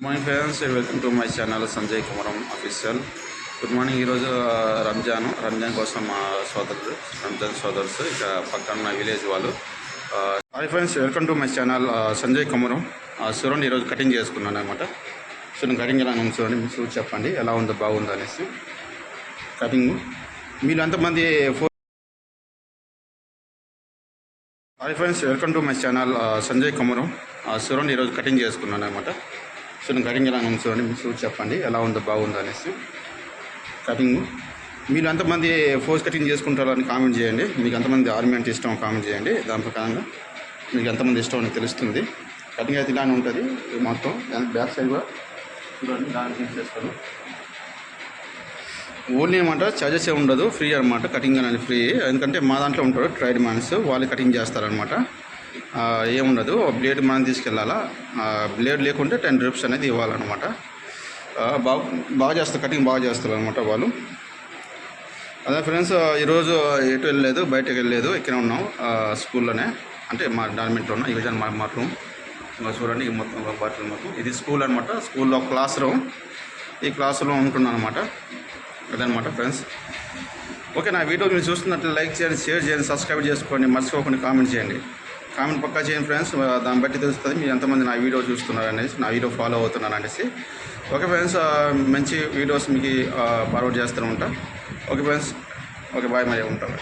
Morning friends welcome to my channel Sanjay Kumaram official good morning ఈరోజు రంజాన్ రంజాన్ కోసం మా సోదరుడు రంజాన్ సోదరుస్ ఇక పక్కన విలేజ్ వాళ్ళు. Hi friends welcome to my channel Sanjay Kumaram. ఆ, చూడండి ఈరోజు కటింగ్ చేసుకున్నాను అనమాట చూడండి కటింగ్ ఎలా ఉంది చూడండి మీరు చూసి చెప్పండి ఎలా ఉందో బాగుందో అనేసి. కటింగ్ మీరు ఎంతమంది phone hi friends welcome to my channel Sanjay Kumaram. ఆ, చూడండి ఈరోజు కటింగ్ చేసుకున్నాను అనమాట చూడండి కటింగ్ ఎలా ఉంది చూడండి మీరు చూసి చెప్పండి ఎలా ఉందో బాగుందో అనేసి కటింగ్ మీరు ఎంతమంది ఫోర్స్ కటింగ్ చేసుకుంటారో అని కామెంట్ చేయండి. మీకు ఎంతమంది ఆర్మీ అంటే ఇష్టం కామెంట్ చేయండి. దాని ప్రకారంగా మీకు ఎంతమంది ఇష్టం అని తెలుస్తుంది. కటింగ్ అయితే ఇలానే ఉంటుంది. ఇది మొత్తం దానికి బ్యాక్ సైడ్ కూడా చూడండి దాన్ని తీసేస్తాను ఓన్లీ అనమాట చార్జెస్ ఏ ఉండదు. ఫ్రీ అనమాట కటింగ్ అనేది ఫ్రీ ఎందుకంటే మా దాంట్లో ఉంటారు ట్రైడ్ మ్యాన్స్ వాళ్ళు కటింగ్ చేస్తారనమాట ఏముండదు బ్లేడ్ మనం తీసుకెళ్ళాలా? బ్లేడ్ లేకుంటే టెన్ రూపీస్ అనేది ఇవ్వాలన్నమాట. బాగా బాగా చేస్తారు కటింగ్ బాగా చేస్తారు అనమాట వాళ్ళు. అదే ఫ్రెండ్స్ ఈరోజు ఎటు వెళ్ళలేదు బయటకు వెళ్ళలేదు ఇక్కడ ఉన్నాం స్కూల్లోనే. అంటే మా డార్మెంట్లో ఉన్నాం ఈ మా మా రూమ్. ఇంకా చూడండి ఈ మొత్తం బాత్రూమ్ మొత్తం. ఇది స్కూల్ అనమాట స్కూల్లో క్లాస్ రూమ్. ఈ క్లాస్ రూమ్ ఉంటున్నాను అనమాట అదనమాట ఫ్రెండ్స్. ఓకే నా వీడియో మీరు చూస్తున్నట్లు లైక్ చేయండి షేర్ చేయండి సబ్స్క్రైబ్ చేసుకోండి మర్చిపోకుండా కామెంట్ చేయండి. కామెంట్ పక్కా చేయండి ఫ్రెండ్స్. దాన్ని బట్టి తెలుస్తుంది మీరు ఎంతమంది నా వీడియో చూస్తున్నారు అనేసి నా వీడియో ఫాలో అవుతున్నారు అనేసి. ఓకే ఫ్రెండ్స్ మంచి వీడియోస్ మీకు ఫార్వర్డ్ చేస్తూనే ఉంటా. ఓకే ఫ్రెండ్స్ ఓకే బాయ్ మరి ఉంటాను